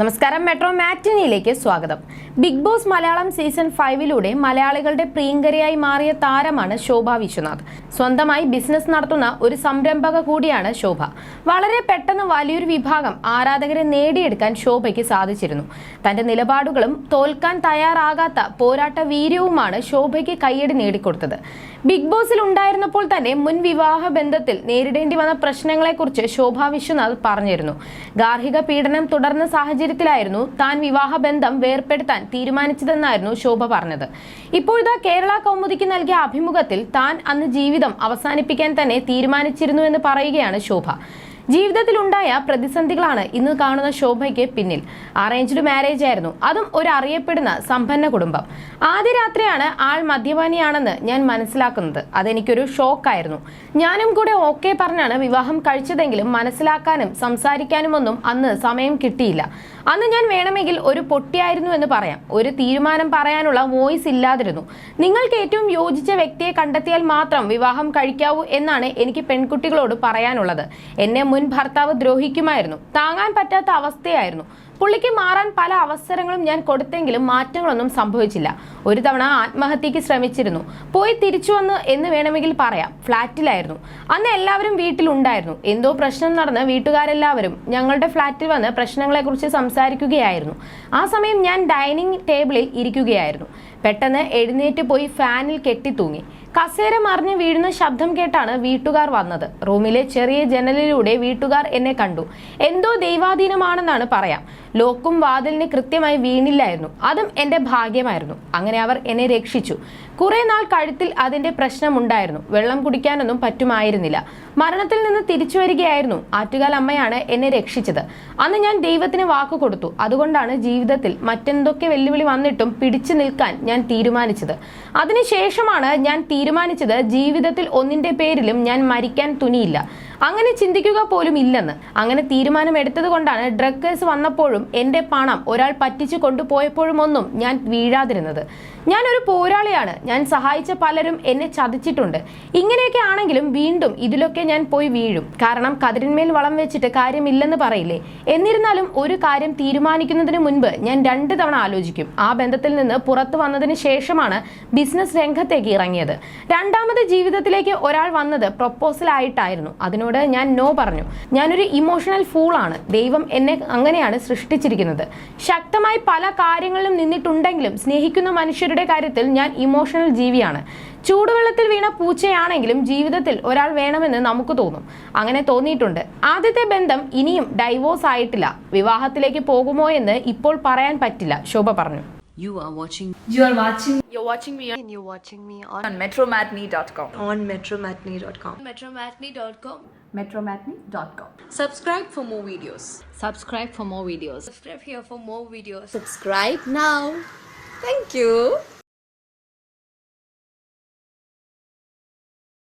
നമസ്കാരം മെട്രോ മാറ്റിനിയിലേക്ക് സ്വാഗതം. ബിഗ് ബോസ് മലയാളം സീസൺ ഫൈവിലൂടെ മലയാളികളുടെ പ്രിയങ്കരിയായി മാറിയ താരമാണ് ശോഭ വിശ്വനാഥ്. സ്വന്തമായി ബിസിനസ് നടത്തുന്ന ഒരു സംരംഭക കൂടിയാണ് ശോഭ. വളരെ പെട്ടെന്ന് വലിയൊരു വിഭാഗം ആരാധകരെ നേടിയെടുക്കാൻ ശോഭയ്ക്ക് സാധിച്ചിരുന്നു. തന്റെ നിലപാടുകളും തോൽക്കാൻ തയ്യാറാകാത്ത പോരാട്ട വീര്യവുമാണ് ശോഭയ്ക്ക് കയ്യടി നേടിക്കൊടുത്തത്. ബിഗ് ബോസിൽ ഉണ്ടായിരുന്നപ്പോൾ തന്നെ മുൻ വിവാഹ ബന്ധത്തിൽ നേരിടേണ്ടി വന്ന പ്രശ്നങ്ങളെക്കുറിച്ച് ശോഭ വിശ്വനാഥ് പറഞ്ഞിരുന്നു. ഗാർഹിക പീഡനം തുടർന്ന സാഹചര്യത്തിലായിരുന്നു താൻ വിവാഹബന്ധം വേർപെടുത്താൻ തീരുമാനിച്ചതെന്നായിരുന്നു ശോഭ പറഞ്ഞത്. ഇപ്പോഴത്തെ കേരള കൗമുദിക്ക് നൽകിയ അഭിമുഖത്തിൽ താൻ അന്ന് ജീവിതം അവസാനിപ്പിക്കാൻ തന്നെ തീരുമാനിച്ചിരുന്നു എന്ന് പറയുകയാണ് ശോഭ. ജീവിതത്തിലുണ്ടായ പ്രതിസന്ധികളാണ് ഇന്ന് കാണുന്ന ശോഭയ്ക്ക് പിന്നിൽ. അറേഞ്ച്ഡ് മാരേജ് ആയിരുന്നു. അതും ഒരു അറിയപ്പെടുന്ന സമ്പന്ന കുടുംബം. ആദ്യ രാത്രിയാണ് ആൾ മദ്യപാനിയാണെന്ന് ഞാൻ മനസ്സിലാക്കുന്നത്. അതെനിക്കൊരു ഷോക്കായിരുന്നു. ഞാനും കൂടെ ഓക്കെ പറഞ്ഞാണ് വിവാഹം കഴിച്ചതെങ്കിലും മനസ്സിലാക്കാനും സംസാരിക്കാനും ഒന്നും അന്ന് സമയം കിട്ടിയില്ല. അന്ന് ഞാൻ വേണമെങ്കിൽ ഒരു പൊട്ടിയായിരുന്നു എന്ന് പറയാം. ഒരു തീരുമാനം പറയാനുള്ള വോയിസ് ഇല്ലാതിരുന്നു. നിങ്ങൾക്ക് ഏറ്റവും യോജിച്ച വ്യക്തിയെ കണ്ടെത്തിയാൽ മാത്രം വിവാഹം കഴിക്കാവൂ എന്നാണ് എനിക്ക് പെൺകുട്ടികളോട് പറയാനുള്ളത്. എന്നെ മുൻ ഭർത്താവ് ദ്രോഹിക്കുമായിരുന്നു. താങ്ങാൻ പറ്റാത്ത അവസ്ഥയായിരുന്നു. പുള്ളിക്ക് മാറാൻ പല അവസരങ്ങളും ഞാൻ കൊടുത്തെങ്കിലും മാറ്റങ്ങളൊന്നും സംഭവിച്ചില്ല. ഒരു തവണ ആത്മഹത്യക്ക് ശ്രമിച്ചിരുന്നു. പോയി തിരിച്ചു വന്ന് എന്ന് വേണമെങ്കിൽ പറയാം. ഫ്ലാറ്റിലായിരുന്നു. അന്ന് എല്ലാവരും വീട്ടിലുണ്ടായിരുന്നു. എന്തോ പ്രശ്നം നടന്ന് വീട്ടുകാരെല്ലാവരും ഞങ്ങളുടെ ഫ്ലാറ്റിൽ വന്ന് പ്രശ്നങ്ങളെക്കുറിച്ച് സംസാരിക്കുകയായിരുന്നു. ആ സമയം ഞാൻ ഡൈനിങ് ടേബിളിൽ ഇരിക്കുകയായിരുന്നു. പെട്ടെന്ന് എഴുന്നേറ്റ് പോയി ഫാനിൽ കെട്ടിത്തൂങ്ങി. കസേര മറിഞ്ഞ് വീഴുന്ന ശബ്ദം കേട്ടാണ് വീട്ടുകാർ വന്നത്. റൂമിലെ ചെറിയ ജനലിലൂടെ വീട്ടുകാർ എന്നെ കണ്ടു. എന്തോ ദൈവാധീനമാണെന്നാണ് പറയാം. ലോക്കും വാതിലിന് കൃത്യമായി വീണില്ലായിരുന്നു. അതും എന്റെ ഭാഗ്യമായിരുന്നു. അങ്ങനെ അവർ എന്നെ രക്ഷിച്ചു. കുറേ നാൾ കഴുത്തിൽ അതിന്റെ പ്രശ്നമുണ്ടായിരുന്നു. വെള്ളം കുടിക്കാനൊന്നും പറ്റുമായിരുന്നില്ല. മരണത്തിൽ നിന്ന് തിരിച്ചു വരികയായിരുന്നു. ആറ്റുകാൽ അമ്മയാണ് എന്നെ രക്ഷിച്ചത്. അന്ന് ഞാൻ ദൈവത്തിന് വാക്ക് കൊടുത്തു. അതുകൊണ്ടാണ് ജീവിതത്തിൽ മറ്റെന്തൊക്കെ വെല്ലുവിളി വന്നിട്ടും പിടിച്ചു നിൽക്കാൻ ഞാൻ തീരുമാനിച്ചത്. അതിനുശേഷമാണ് ഞാൻ തീരുമാനിച്ചത് ജീവിതത്തിൽ ഒന്നിന്റെ പേരിലും ഞാൻ മരിക്കാൻ തുനിയില്ല. അങ്ങനെ ചിന്തിക്കുക പോലും ഇല്ലെന്ന്. അങ്ങനെ തീരുമാനമെടുത്തത് കൊണ്ടാണ് ഡ്രഗ് കേസ് വന്നപ്പോഴും എന്റെ പണം ഒരാൾ പറ്റിച്ചു കൊണ്ടുപോയപ്പോഴുമൊന്നും ഞാൻ വീഴാതിരുന്നത്. ഞാൻ ഒരു പോരാളിയാണ്. ഞാൻ സഹായിച്ച പലരും എന്നെ ചതിച്ചിട്ടുണ്ട്. ഇങ്ങനെയൊക്കെ ആണെങ്കിലും വീണ്ടും ഇതിലൊക്കെ ഞാൻ പോയി വീഴും. കാരണം കതിരിന്മേൽ വളം വെച്ചിട്ട് കാര്യമില്ലെന്ന് പറയില്ലേ? എന്നിരുന്നാലും ഒരു കാര്യം തീരുമാനിക്കുന്നതിന് മുൻപ് ഞാൻ രണ്ട് തവണ ആലോചിക്കും. ആ ബന്ധത്തിൽ നിന്ന് പുറത്തു വന്നതിന് ശേഷമാണ് ബിസിനസ് രംഗത്തേക്ക് ഇറങ്ങിയത്. രണ്ടാമത് ജീവിതത്തിലേക്ക് ഒരാൾ വന്നത് പ്രൊപ്പോസൽ ആയിട്ടായിരുന്നു. അതിനോട് ഞാൻ നോ പറഞ്ഞു. ഞാനൊരു ഇമോഷണൽ ഫൂളാണ്. ദൈവം എന്നെ അങ്ങനെയാണ് സൃഷ്ടിച്ചിരിക്കുന്നത്. ശക്തമായി പല കാര്യങ്ങളിലും നിന്നിട്ടുണ്ടെങ്കിലും സ്നേഹിക്കുന്ന മനുഷ്യരുടെ കാര്യത്തിൽ ഞാൻ ഇമോഷണൽ ജീവിയാണ് ചൂടുവെള്ളത്തിൽ വീണ പൂച്ചയാണെങ്കിലും ജീവിതത്തിൽ ഒരാൾ വേണമെന്ന് നമുക്ക് തോന്നും അങ്ങനെ തോന്നിയിട്ടുണ്ട് ആദ്യത്തെ ബന്ധം ഇനിയും ഡൈവോഴ്സ് ആയിട്ടില്ല വിവാഹത്തിലേക്ക് പോകുമോ എന്ന് ഇപ്പോൾ പറയാൻ പറ്റില്ല ശോഭ പറഞ്ഞു You are watching You are watching You're watching me on, and you're watching me on, on metromatney.com. on metromatney.com. Metromatney.com. metromatney.com. Subscribe for more videos. subscribe for more videos. Subscribe here for more videos. Subscribe now. Thank you.